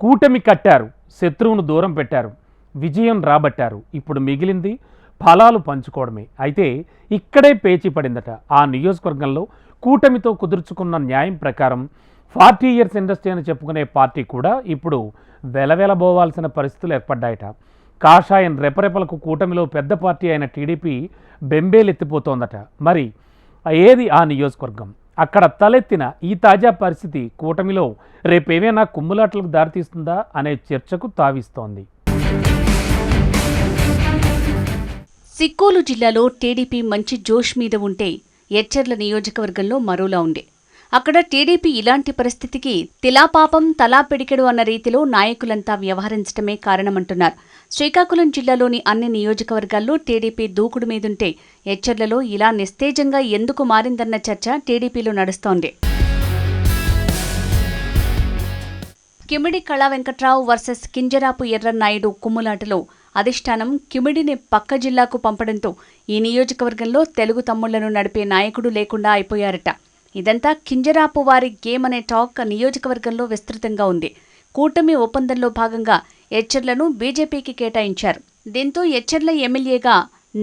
కూటమి కట్టారు శత్రువును దూరం పెట్టారు విజయం రాబట్టారు. ఇప్పుడు మిగిలింది ఫలాలు పంచుకోవడమే. అయితే ఇక్కడే పేచి పడిందట. ఆ నియోజకవర్గంలో కూటమితో కుదుర్చుకున్న న్యాయం ప్రకారం ఫార్టీ ఇయర్స్ ఇండస్ట్రీ అని చెప్పుకునే పార్టీ కూడా ఇప్పుడు వెలవెలబోవాల్సిన పరిస్థితులు ఏర్పడ్డాయట. కాషాయం రెపరెపలకు కూటమిలో పెద్ద పార్టీ అయిన టీడీపీ బెంబేలెత్తిపోతోందట. మరి ఏది ఆ నియోజకవర్గం? అక్కడ తలెత్తిన ఈ తాజా పరిస్థితి కూటమిలో రేపేమైనా కుమ్ములాటలకు దారితీస్తుందా అనే చర్చకు తావిస్తోంది. సిక్కోలు జిల్లాలో టీడీపీ మంచి జోష్ మీద ఉంటే ఎచ్చర్ల నియోజకవర్గంలో మరోలా ఉండే. అక్కడ టీడీపీ ఇలాంటి పరిస్థితికి తిలాపాపం తలా పిడికెడు అన్న రీతిలో నాయకులంతా వ్యవహరించడమే కారణమంటున్నారు. శ్రీకాకుళం జిల్లాలోని అన్ని నియోజకవర్గాల్లో టీడీపీ దూకుడు మీదుంటే ఎచ్చర్లలో ఇలా నిస్తేజంగా ఎందుకు మారిందన్న చర్చ టీడీపీలో నడుస్తోంది. కిమిడి కళా వెంకట్రావు వర్సెస్ కింజరాపు ఎర్రన్నాయుడు కుమ్ములాటలో అధిష్టానం కిమిడిని పక్క జిల్లాకు పంపడంతో ఈ నియోజకవర్గంలో తెలుగు తమ్ముళ్ళను నడిపే నాయకుడు లేకుండా అయిపోయారట. ఇదంతా కింజరాపు వారి గేమ్ అనే టాక్ నియోజకవర్గంలో విస్తృతంగా ఉంది. కూటమి ఒప్పందంలో భాగంగా ఎచ్చర్లను బీజేపీకి కేటాయించారు. దీంతో ఎచ్చర్ల ఎమ్మెల్యేగా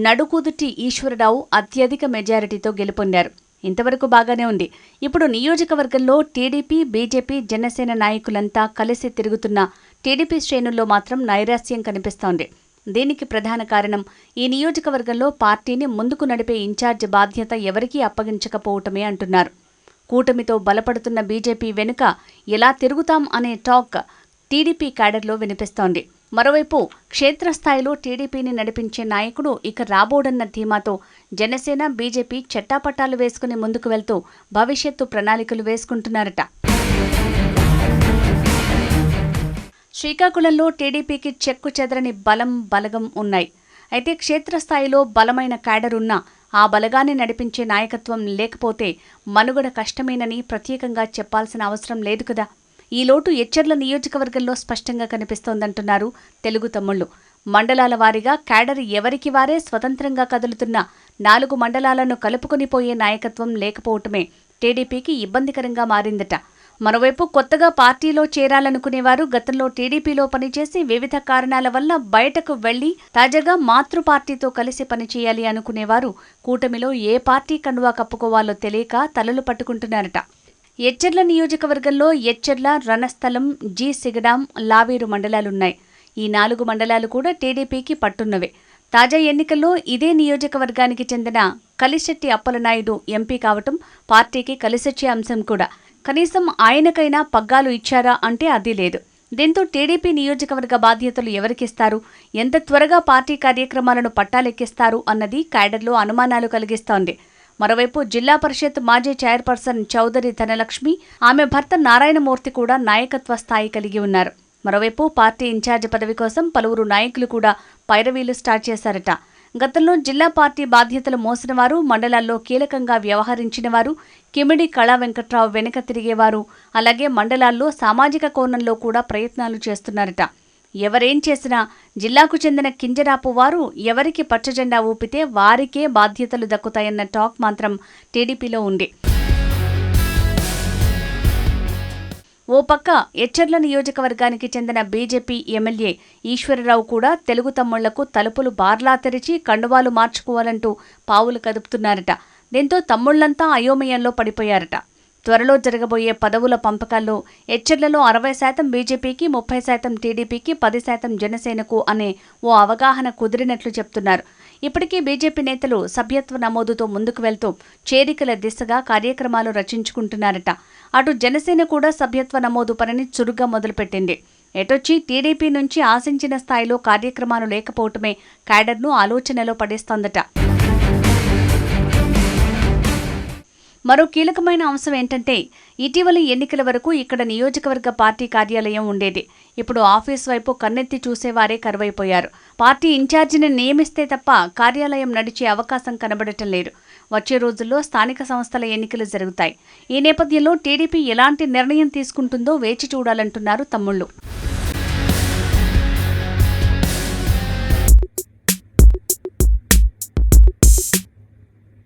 నడుకుదుటి ఈశ్వరరావు అత్యధిక మెజారిటీతో గెలుపొందారు. ఇంతవరకు బాగానే ఉంది. ఇప్పుడు నియోజకవర్గంలో టీడీపీ బీజేపీ జనసేన నాయకులంతా కలిసి తిరుగుతున్న టీడీపీ శ్రేణుల్లో మాత్రం నైరాస్యం కనిపిస్తోంది. దీనికి ప్రధాన కారణం? ఈ నియోజకవర్గంలో పార్టీని ముందుకు నడిపే ఇన్ఛార్జ్ బాధ్యత ఎవరికీ అప్పగించకపోవటమే అంటున్నారు. కూటమితో బలపడుతున్న బీజేపీ వెనుక ఎలా తిరుగుతాం అనే టాక్ టీడీపీ క్యాడర్లో వినిపిస్తోంది. మరోవైపు క్షేత్రస్థాయిలో టీడీపీని నడిపించే నాయకుడు ఇక రాబోడన్న ధీమాతో జనసేన బీజేపీ చెట్టాపట్టాలు వేసుకుని ముందుకు వెళ్తూ భవిష్యత్తు ప్రణాళికలు వేసుకుంటున్నారట. శ్రీకాకుళంలో టీడీపీకి చెక్కు చెదరని బలం బలగం ఉన్నాయి. అయితే క్షేత్రస్థాయిలో బలమైన క్యాడరున్నా ఆ బలగాన్ని నడిపించే నాయకత్వం లేకపోతే మనుగడ కష్టమేనని ప్రత్యేకంగా చెప్పాల్సిన అవసరం లేదు కదా. ఈ లోటు ఎచ్చర్ల నియోజకవర్గంలో స్పష్టంగా కనిపిస్తోందంటున్నారు తెలుగు తమ్ముళ్ళు మండలాల వారీగా క్యాడర్ ఎవరికి వారే స్వతంత్రంగా కదులుతున్న నాలుగు మండలాలను కలుపుకొనిపోయే నాయకత్వం లేకపోవటమే టీడీపీకి ఇబ్బందికరంగా మారిందట. మరోవైపు కొత్తగా పార్టీలో చేరాలనుకునేవారు గతంలో టీడీపీలో పనిచేసి వివిధ కారణాల వల్ల బయటకు వెళ్ళి తాజాగా మాతృ పార్టీతో కలిసి పనిచేయాలి అనుకునేవారు. కూటమిలో ఏ పార్టీ కండువా కప్పుకోవాలో తెలియక తలలు పట్టుకుంటున్నారట. ఎచ్చర్ల నియోజకవర్గంలో ఎచ్చర్ల రణస్థలం జి సిగడాం లావేరు మండలాలున్నాయి. ఈ నాలుగు మండలాలు కూడా టీడీపీకి పట్టున్నవే. తాజా ఎన్నికల్లో ఇదే నియోజకవర్గానికి చెందిన కలిశెట్టి అప్పలనాయుడు ఎంపీ కావటం పార్టీకి కలిసొచ్చే అంశం కూడా. కనీసం ఆయనకైనా పగ్గాలు ఇచ్చారా అంటే అది లేదు. దీంతో టీడీపీ నియోజకవర్గ బాధ్యతలు ఎవరికిస్తారు? ఎంత త్వరగా పార్టీ కార్యక్రమాలను పట్టాలెక్కిస్తారు అన్నది క్యాడర్లో అనుమానాలు కలిగిస్తోంది. మరోవైపు జిల్లా పరిషత్ మాజీ చైర్పర్సన్ చౌదరి ధనలక్ష్మి ఆమె భర్త నారాయణమూర్తి కూడా నాయకత్వ స్థాయి కలిగి ఉన్నారు. మరోవైపు పార్టీ ఇన్ఛార్జ్ పదవి కోసం పలువురు నాయకులు కూడా పైరవీలు స్టార్ట్ చేశారట. గతంలో జిల్లా పార్టీ బాధ్యతలు మోసినవారు మండలాల్లో కీలకంగా వ్యవహరించిన వారు కిమిడి కళా వెంకట్రావు వెనుక తిరిగేవారు. అలాగే మండలాల్లో సామాజిక కోణంలో కూడా ప్రయత్నాలు చేస్తున్నారట. ఎవరేం చేసినా జిల్లాకు చెందిన కింజరాపు వారు ఎవరికి పచ్చజెండా ఊపితే వారికే బాధ్యతలు దక్కుతాయన్న టాక్ మాత్రం టీడీపీలో ఉంది. ఓ పక్క ఎచ్చర్ల నియోజకవర్గానికి చెందిన బీజేపీ ఎమ్మెల్యే ఈశ్వరరావు కూడా తెలుగు తమ్ముళ్ళకు తలుపులు బార్లా తెరిచి కండువాలు మార్చుకోవాలంటూ పావులు కదుపుతున్నారట. దీంతో తమ్ముళ్ళంతా అయోమయంలో పడిపోయారట. త్వరలో జరగబోయే పదవుల పంపకాల్లో ఎచ్చర్లలో అరవై శాతం బీజేపీకి ముప్పై శాతం టీడీపీకి పది శాతం జనసేనకు అనే ఓ అవగాహన కుదిరినట్లు చెప్తున్నారు. ఇప్పటికీ బీజేపీ నేతలు సభ్యత్వ నమోదుతో ముందుకు వెళ్తూ చేరికల దిశగా కార్యక్రమాలు రచించుకుంటున్నారట. అటు జనసేన కూడా సభ్యత్వ నమోదు పనిని చురుగ్గా మొదలుపెట్టింది. ఎటొచ్చి టీడీపీ నుంచి ఆశించిన స్థాయిలో కార్యక్రమాలు లేకపోవటమే క్యాడర్ను ఆలోచనలో పడేస్తోందట. మరో కీలకమైన అంశం ఏంటంటే ఇటీవలి ఎన్నికల వరకు ఇక్కడ నియోజకవర్గ పార్టీ కార్యాలయం ఉండేది. ఇప్పుడు ఆఫీస్ వైపు కన్నెత్తి చూసేవారే కరువైపోయారు. పార్టీ ఇన్ఛార్జిని నియమిస్తే తప్ప కార్యాలయం నడిచే అవకాశం కనబడటం లేదు. వచ్చే రోజుల్లో స్థానిక సంస్థల ఎన్నికలు జరుగుతాయి. ఈ నేపథ్యంలో టీడీపీ ఎలాంటి నిర్ణయం తీసుకుంటుందో వేచి చూడాలంటున్నారు తమ్ముళ్ళు.